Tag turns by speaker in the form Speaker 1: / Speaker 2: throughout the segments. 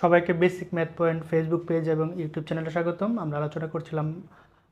Speaker 1: সবাইকে basic math point Facebook page এবং YouTube চ্যানেলে স্বাগতম। আমরা আলোচনা করছিলাম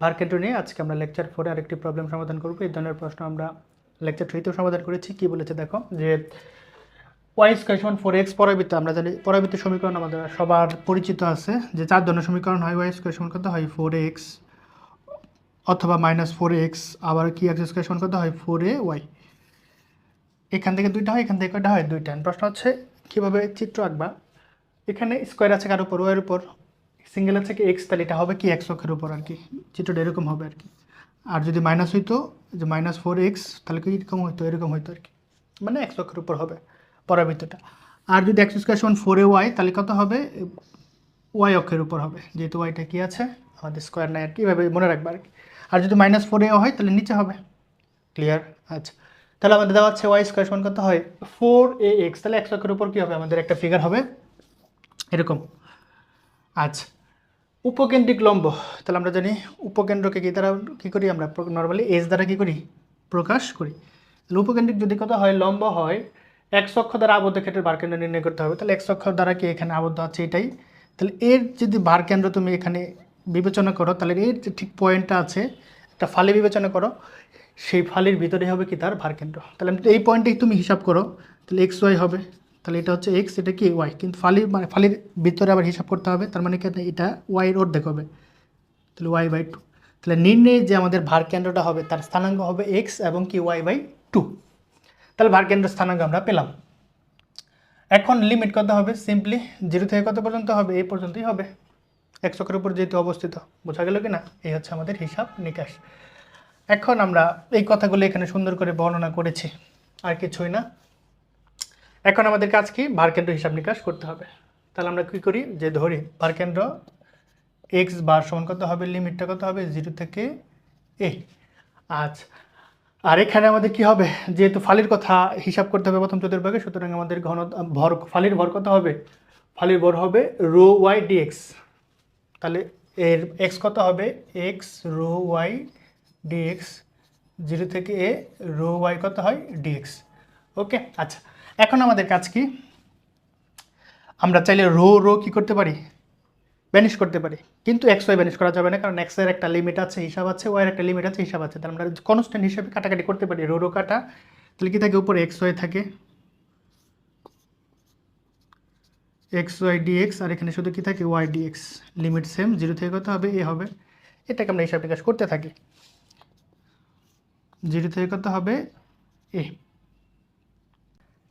Speaker 1: ভারকেন্দ্র নিয়ে। আজকে আমরা লেকচার ফোরে আরেকটি প্রবলেম সমাধান করব। এই ধরনের প্রশ্ন আমরা লেকচার থ্রিতেও সমাধান করেছি। কি বলেছে দেখো? যে ওয়াই স্কোয়ার সমান ফোর এক্স পরাবৃত্ত, আমরা জানি পরাবৃত্ত সমীকরণ আমাদের সবার পরিচিত আছে। যে চার ধরনের সমীকরণ হয় ওয়াই স্কোয়ার সমান কত হয়? ফোর এক্স অথবা মাইনাস ফোর এক্স আবার কি এক্স স্কোয়ার সমান কত হয়? ফোর এ ওয়াই এখান থেকে দুইটা হয়, এখান থেকে কয়টা হয়? দুইটা। প্রশ্ন হচ্ছে, কীভাবে চিত্র আঁকবা? এখানে স্কোয়ার আছে কার উপর? ওয়ের উপর। সিঙ্গেল আছে কি? এক্স তাহলে এটা হবে কি? এক্স অক্ষের উপর আর কি। চিত্রটা এরকম হবে আর কি। আর যদি মাইনাস হইতো, যে মাইনাস ফোর এক্স তাহলে কি এরকম হইতো? এরকম হইতো আর কি। মানে এক্স অক্ষের উপর হবে পরাবৃত্তটা আর যদি এক্স স্কোয়ার সমান ফোর ওয়াই তাহলে কত হবে? ওয়াই অক্ষের উপর হবে। যেহেতু ওয়াইটা কি আছে? আমাদের স্কোয়ার নাই আর কি। এভাবে মনে রাখবে আর কি। আর যদি মাইনাস ফোর হয়, তাহলে নিচে হবে। ক্লিয়ার আচ্ছা। তাহলে আমাদের দেওয়া হচ্ছে ওয়াই স্কোয়ার সমান কত হয়? ফোর এ এক্স তাহলে এক্স অক্ষের উপর কী হবে? আমাদের একটা ফিগার হবে। এরকম। আচ্ছা উপকেন্দ্রিক লম্ব, তাহলে আমরা জানি উপকেন্দ্রকে কী দ্বারা কী করি আমরা? নর্মালি এস দ্বারা কী করি? প্রকাশ করি। তাহলে উপকেন্দ্রিক যদি কথা হয়, লম্ব হয় এক অক্ষ দ্বারা আবদ্ধ ক্ষেত্রে ভারকেন্দ্র নির্ণয় করতে হবে। তাহলে এক অক্ষ দ্বারা কি এখানে আবদ্ধ আছে এটাই? তাহলে এর যদি ভারকেন্দ্র তুমি এখানে বিবেচনা করো, তাহলে এর যে ঠিক পয়েন্টটা আছে, একটা ফালি বিবেচনা করো, সেই ফালির ভিতরে হবে কি তার ভারকেন্দ্র? তাহলে এই পয়েন্টেই তুমি হিসাব করো, তাহলে এক্স ওয়াই হবে। তাহলে এটা হচ্ছে এক্স এটা কি ওয়াই কিন্তু ফালির মানে ফালির ভিতরে আবার হিসাব করতে হবে, তার মানে কি এটা ওয়াইয়ের অর্ধেক হবে। তাহলে ওয়াই বাই টু তাহলে নির্ণয়ে যে আমাদের ভারকেন্দ্রটা হবে, তার স্থানাঙ্ক হবে এক্স এবং কি ওয়াই বাই টু তাহলে ভারকেন্দ্র স্থানাঙ্ক আমরা পেলাম। এখন লিমিট কত হবে? সিম্পলি জিরো থেকে কত পর্যন্ত হবে? এই পর্যন্তই হবে। একশো অক্ষের উপর যেহেতু অবস্থিত, বোঝা গেল কি না এই হচ্ছে আমাদের হিসাব নিকাশ। এখন আমরা এই কথাগুলো এখানে সুন্দর করে বর্ণনা করেছি। আর কিছুই না। এখন আমাদের কাজ কি? ভারকেন্দ্র হিসাব নিকাশ করতে হবে। তাহলে আমরা কী করি? যে ধরি ভারকেন্দ্র এক্স বার সমান কত হবে? লিমিটটা কত হবে? জিরো থেকে এ আচ্ছা আর এখানে আমাদের কি হবে? যেহেতু ফালির কথা হিসাব করতে হবে প্রথম চতুর্ভাগে, সুতরাং আমাদের ঘন, ভর, ফালির ভর কত হবে? ফালির ভর হবে রো ওয়াই ডিএক্স তাহলে এর এক্স কত হবে? X rho Y dx zero থেকে এ রো ওয়াই কত হয়? ডিএক্স ওকে আচ্ছা। এখন আমাদের কাজ কি? আমরা চাইলে রো রো কি করতে পারি? ব্যানিশ করতে পারি। কিন্তু এক্স ওয়াই ব্যানিশ করা যাবে না, কারণ এক্সের একটা লিমিট আছে, হিসাব আছে ওয়াইয়ের একটা লিমিট আছে, হিসাব আছে। তাহলে আমরা কনস্ট্যান্ট হিসাবে কাটাকাটি করতে পারি রো রো কাটা। তাহলে কি থাকে? উপরে এক্স ওয়াই থাকে। এক্স ওয়াই ডিএক্স আর এখানে শুধু কি থাকে? Y dx limit same zero থেকে কত হবে? এ হবে। এটাকে আমরা হিসাব নিকাশ করতে থাকি। জিরো থেকে কত হবে? এ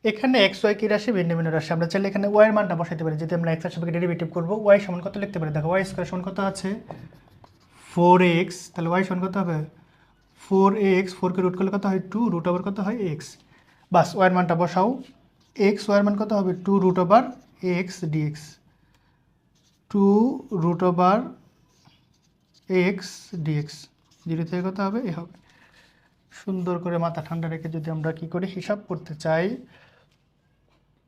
Speaker 1: এখানে এক্স ওয়াই কি রাশি ভিন্ন ভিন্ন রাশি। আমরা চাইলে এখানে ওয়াইয়ের মানটা বসাইতে পারি। যদি আমরা এক্সের সাপেক্ষে ডেরিভেটিভ করব ওয়াই সমান কত লিখতে পারি? দেখো ওয়াই স্কোয়ার সমান কত আছে? ফোর এক্স তাহলে ওয়াই সমান কত হবে? ফোর এক্স ফোরকে রুট করলে কত হয়? টু রুট ওভার কত হয়? এক্স বাস ওয়াইয়ের মানটা বসাও। এক্স ওয়াইয়ের মান কত হবে? Two root over X dx two root over X dx zero থেকে কত হবে? এ হবে। সুন্দর করে মাথা ঠান্ডা রেখে যদি আমরা কি করি, হিসাব করতে চাই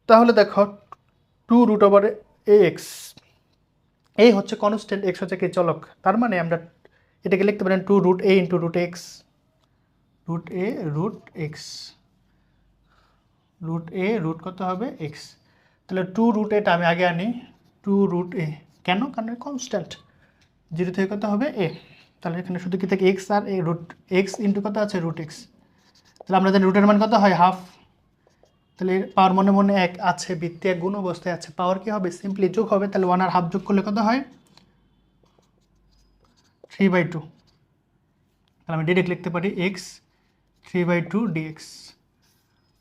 Speaker 1: তাহলে দেখো two root over A X এই হচ্ছে কনস্ট্যান্ট এক্স হচ্ছে কি চলক। তার মানে আমরা এটাকে লিখতে পারেন two root A into root X root A root X root A root কত হবে এক্স তাহলে টু রুট এটা আমি আগে আনি টু রুট এ কেন? কারণ কনস্ট্যান্ট জিরো থেকে কত হবে এ তাহলে এখানে শুধু কি থাকে এক্স আর এ রুট এক্স ইন্টু কত আছে? রুট এক্স তাহলে আমরা জানি রুটের মান কত হয়? হাফ তাহলে পাওয়ার মনে মনে এক আছে, বৃত্তি এক, গুণ অবস্থায় আছে। পাওয়ার কি হবে? সিম্পলি যোগ হবে, তাহলে ওয়ান আর হাফ যোগ করলে কত হয়? থ্রি বাই টু তাহলে আমি ডিরেক্ট লিখতে পারি X three by two dx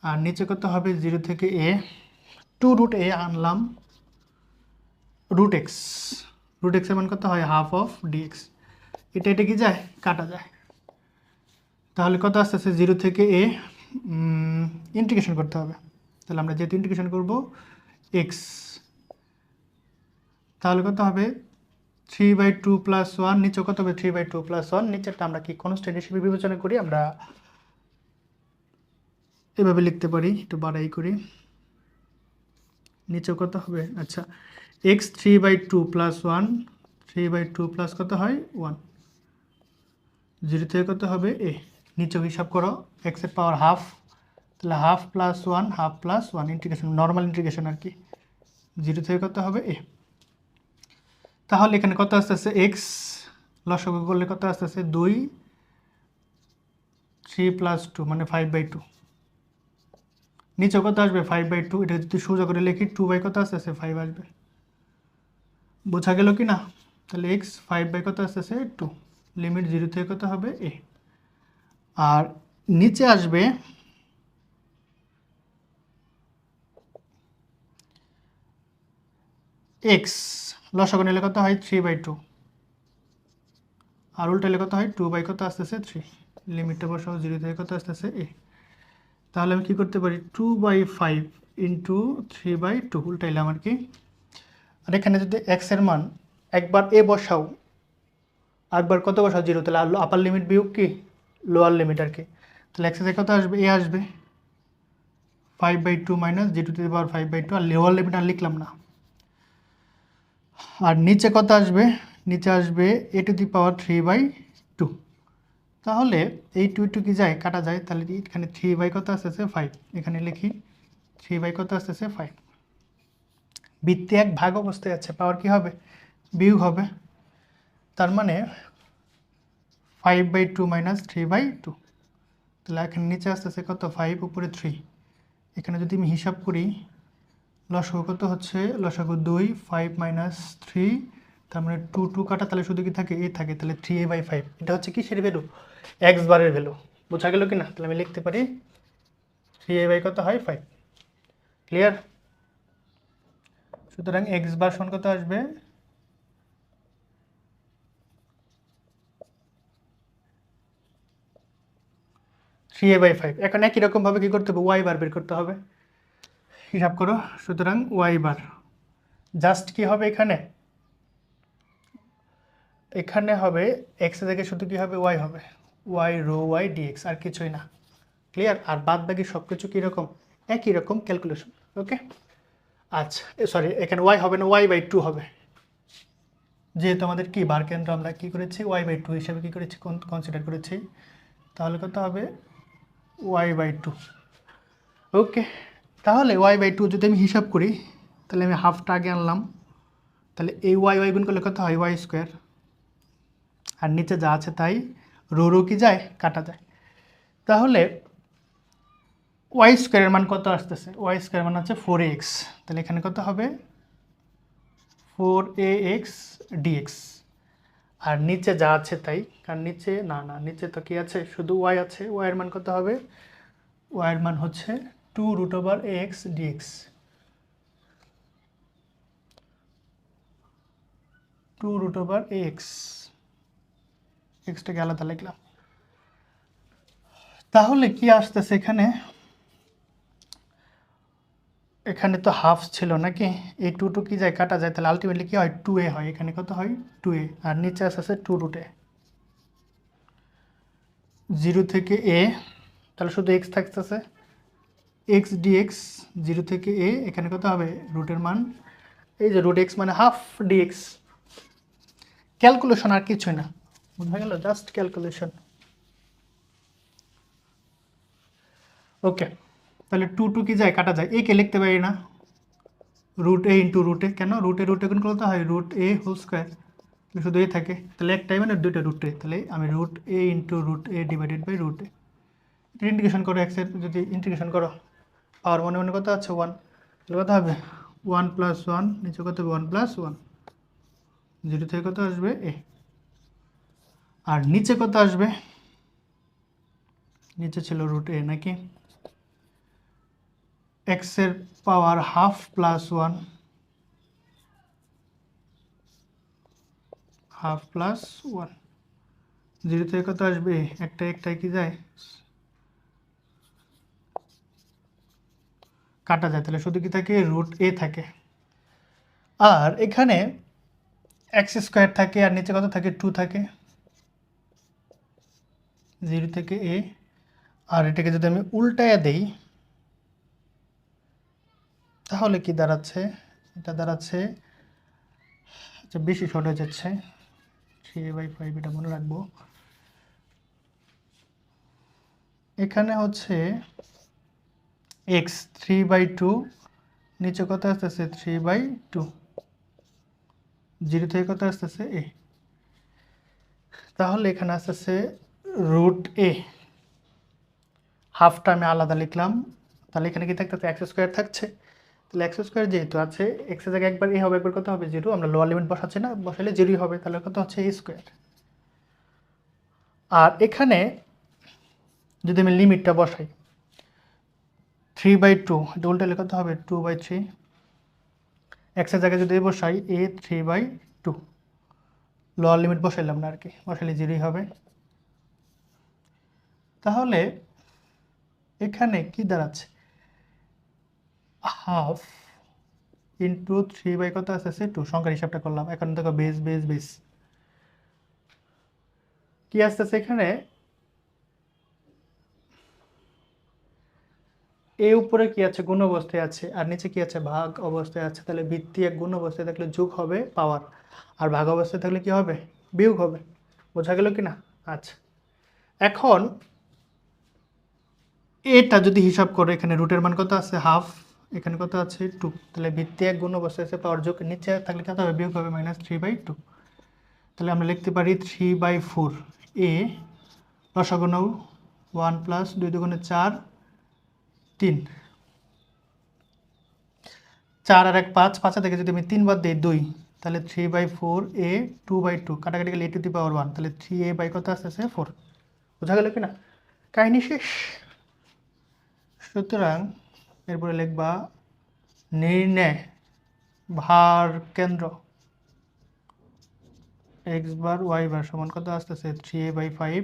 Speaker 1: আর নিচে কত হবে? জিরো থেকে এ টু রুট এ আনলাম। রুট এক্স রুট এক্সের মান কত হয়? হাফ অফ ডিএক্স এটা এটা কি যায়? কাটা যায়। তাহলে কত আস্তে আস্তে জিরো থেকে এ ইন্টিগ্রেশন করতে হবে। তাহলে আমরা যেহেতু ইন্টিগ্রেশন করব এক্স তাহলে কত হবে? Three by two plus one নিচে কত হবে? Three by two plus one নিচেরটা আমরা কি কনস্ট্যান্ট হিসেবে বিবেচনা করি? আমরা এভাবে লিখতে পারি, একটু বাড়াই করি। নিচে কত হবে? আচ্ছা X three by two plus one three by two plus কত হয়? ওয়ান জিরো থেকে কত হবে? এ নিচে হিসাব করো এক্সের পাওয়ার হাফ তাহলে half plus one half plus one integration normal integration আর কি। জিরো থেকে কত হবে? এ তাহলে এখানে কত আসতেছে? এক্স লসগু করলে কত আসতেছে? দুই থ্রি প্লাস টু মানে ফাইভ বাই টু নিচে কত আসবে? ফাইভ বাই টু এটা যদি সোজা করে লিখি টু বাই কত আসতেছে? ফাইভ আসবে। বোঝা গেল কি না তাহলে এক্স ফাইভ বাই কত আসতেছে? টু লিমিট জিরো থেকে কত হবে? এ আর নিচে আসবে এক্স লসাগু নিলে কত হয়? থ্রি বাই টু আর উল্টালে কত হয়? টু বাই কত আসতেছে? থ্রি লিমিটটা বসাও জিরো থেকে কত আসতেছে? এ তাহলে আমি কী করতে পারি? Two by five into three by two উল্টাইলে আমার কি? আর এখানে যদি এক্সের মান একবার এ বসাও একবার কত বসাও? জিরো তাহলে আপার লিমিট বিয়োগ কি? লোয়ার লিমিট আর কি। তাহলে এক্সের কত আসবে? এ আসবে। Five by two minus G two power five by two R lower limit আর লিখলাম না। আর নিচে কত আসবে? নিচে আসবে A two the power three by two তাহলে এই টু টু কি যায়? কাটা যায়। তাহলে এখানে থ্রি বাই কত আসতেছে? ফাইভ এখানে লিখি থ্রি বাই কত আসতেছে? ফাইভ বৃত্তি এক ভাগ অবস্থায় আছে। পাওয়ার কি হবে? বিয়োগ হবে। তার মানে five by two minus three by two তাহলে এখানে নিচে আসতেছে কত? ফাইভ উপরে থ্রি এখানে যদি আমি হিসাব করি লসাগু কত হচ্ছে? লসাগু দুই ফাইভ মাইনাস থ্রি তার মানে টু টু কাটা, তাহলে শুধু কি থাকে? এ থাকে, তাহলে থ্রি এ বাই ফাইভ এটা হচ্ছে কি সের ভ্যালু এক্স বারের ভ্যালু বোঝা গেল কি না তাহলে আমি লিখতে পারি থ্রি এ বাই কত হয়? ফাইভ ক্লিয়ার সুতরাং এক্স বার সমান কত আসবে? থ্রি এ বাই ফাইভ এখন একই রকমভাবে কী করতে হবে? ওয়াই বার বের করতে হবে। হিসাব করো, সুতরাং ওয়াই বার। জাস্ট কি হবে এখানে? এখানে হবে এক্স থেকে শুধু কি হবে? ওয়াই হবে। ওয়াই রো ওয়াই ডিএক্স আর কিছুই না। ক্লিয়ার আর বাদ বাকি সব কিছু কীরকম একই রকম ক্যালকুলেশন ওকে আচ্ছা সরি এখানে ওয়াই হবে না ওয়াই বাই টু হবে। যেহেতু আমাদের কি বার কেন্দ্র আমরা কী করেছি? ওয়াই বাই টু হিসাবে কী করেছি? কনসিডার করেছি। তাহলে কত হবে? ওয়াই বাই টু ওকে তাহলে ওয়াই বাই টু যদি আমি হিসাব করি, তাহলে আমি হাফটা আগে আনলাম। তাহলে এই ওয়াই ওয়াই গুণ করলে কত হয়? ওয়াই স্কোয়ার আর নিচে যা আছে তাই রো রো কি যায়? কাটা যায়। তাহলে ওয়াই স্কোয়ারের মান কত আসতেছে? ওয়াই স্কোয়ার মান হচ্ছে ফোর এক্স তাহলে এখানে কত হবে? ফোর এ এক্স ডিএক্স আর নিচে যা আছে তাই, কারণ নিচে, না না, নিচে তো কি আছে? শুধু ওয়াই আছে। ওয়াইয়ের মান কত হবে? ওয়াইয়ের মান হচ্ছে two root over X dx two root over X এক্সটাকে আলাদা লিখলাম। তাহলে কি আসতেছে এখানে? এখানে তো হাফ ছিল নাকি? এই টু টু কি যায়, কাটা যায়, তাহলে আলটিমেটলি কি হয়? টু এ হয়। এখানে কত হয়? টু এ আর নিচে আসতেছে টু রুটে জিরো থেকে এ তাহলে শুধু এক্স থাকতেছে। এক্স ডিএক্স জিরো থেকে এ এখানে কত হবে? রুটের মান। এই যে রুট এক্স মানে হাফ ডিএক্স ক্যালকুলেশন আর কিছুই না। বোঝা গেল? জাস্ট ক্যালকুলেশন ওকে তাহলে টু টু কি যায়? কাটা যায়। এ কে লিখতে পারি না। রুট এ ইন্টু রুটে কেন? রুটে রুটে কোন করতে হয়। রুট এ হোল স্কোয়ার শুধু এ থাকে। তাহলে একটাই মানে দুইটা রুটে তাহলে আমি root A into root A divided by root A integration করো এক্সের যদি ইন্টিগ্রেশন করো। পাওয়ার মনে মনে কত আছে? ওয়ান তাহলে কত হবে? ওয়ান প্লাস ওয়ান নিচে কত হবে? ওয়ান প্লাস ওয়ান জিরো থেকে কত আসবে? এ আর নিচে কত আসবে? নিচে ছিল রুট এ নাকি? এক্সের power half plus one half plus one zero থেকে কত আসবে? একটা একটাই কি যায়? কাটা যায়, তাহলে শুধু কি থাকে? রুট এ থাকে। আর এখানে এক্স স্কোয়ার থাকে আর নিচে কত থাকে? টু থাকে। জিরো থেকে এ আর এটাকে যদি আমি উল্টায় দেই, তাহলে কি দাঁড়াচ্ছে? এটা দাঁড়াচ্ছে আচ্ছা বেশি শর্ট হয়ে যাচ্ছে। থ্রি বাই ফাইভ এটা মনে রাখব। এখানে হচ্ছে এক্স থ্রি বাই টু নিচে কত আসতেছে থ্রি বাই টু জিরো থেকে কত আসতেছে এ তাহলে এখানে আসতেছে রুট এ হাফটা আমি আলাদা লিখলাম। তাহলে এখানে কি থাকতেছে? এক্স স্কোয়ার থাকছে। তাহলে এক্স স্কোয়ার যেহেতু আছে এক্সের জায়গায় একবার এ হবে, একবার কত হবে? জিরো আমরা লোয়ার লিমিট বসাচ্ছি না বসালে জিরোই হবে। তাহলে কত হচ্ছে? এ স্কোয়ার আর এখানে যদি আমি লিমিটটা বসাই থ্রি বাই টু এটা উল্টালে কত হবে টু বাই থ্রি এক্সের জায়গায় যদি বসাই A three by two lower limit বসাইলাম না আর কি, বসাইলে জিরোই হবে। তাহলে এখানে কি দাঁড়াচ্ছে? হাফ ইন্টু থ্রি বাই কত আসতেছে টু সংখ্যার হিসাবটা করলাম। এখন দেখো বেস বেস বেস কি আসতেছে এখানে? এ উপরে কি আছে? গুণ অবস্থায় আছে। আর নিচে কি আছে? ভাগ অবস্থায় আছে। তাহলে ভিত্তি এক গুণ অবস্থায় থাকলে যোগ হবে পাওয়ার। আর ভাগ অবস্থায় থাকলে কি হবে? বিয়োগ হবে। বোঝা গেল কি না? আচ্ছা। এখন এটা যদি হিসাব করে, এখানে রুটের মান কত আছে? হাফ এখানে কত আছে? টু তাহলে ভিত্তি এক গুণ অবস্থায় আছে, পাওয়ার যোগ নিচে থাকলে কত হবে? বিয়োগ হবে মাইনাস থ্রি বাই টু তাহলে আমরা লিখতে পারি থ্রি বাই ফোর এ রসগুণ ওয়ান প্লাস দুই দুগুণে চার তিন। চার আর এক পাঁচ পাঁচা থেকে যদি আমি তিন বাদ দিই, দুই, তাহলে three by four A two by two কাটাকাটি গেলে A two the power one তাহলে থ্রি এ বাই কত আসতেছে? ফোর বোঝা গেল কি না কাহিনী শেষ। সুতরাং এরপরে লিখবা, নির্ণয়, ভার কেন্দ্র। এক্স বার ওয়াই বার সমান কত আসতেছে? Three A by five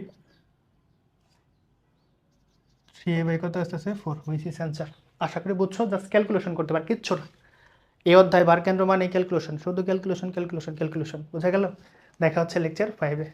Speaker 1: three A by কত আসতেছে? ফোর হুইচ ইস অ্যান্সার আশা করি বুঝছ জাস্ট ক্যালকুলেশন করতে পার, কিচ্ছু না। এই অধ্যায় বার কেন্দ্র মানে ক্যালকুলেশন শুধু ক্যালকুলেশন ক্যালকুলেশন ক্যালকুলেশন বোঝা গেল? দেখা হচ্ছে লেকচার ফাইভে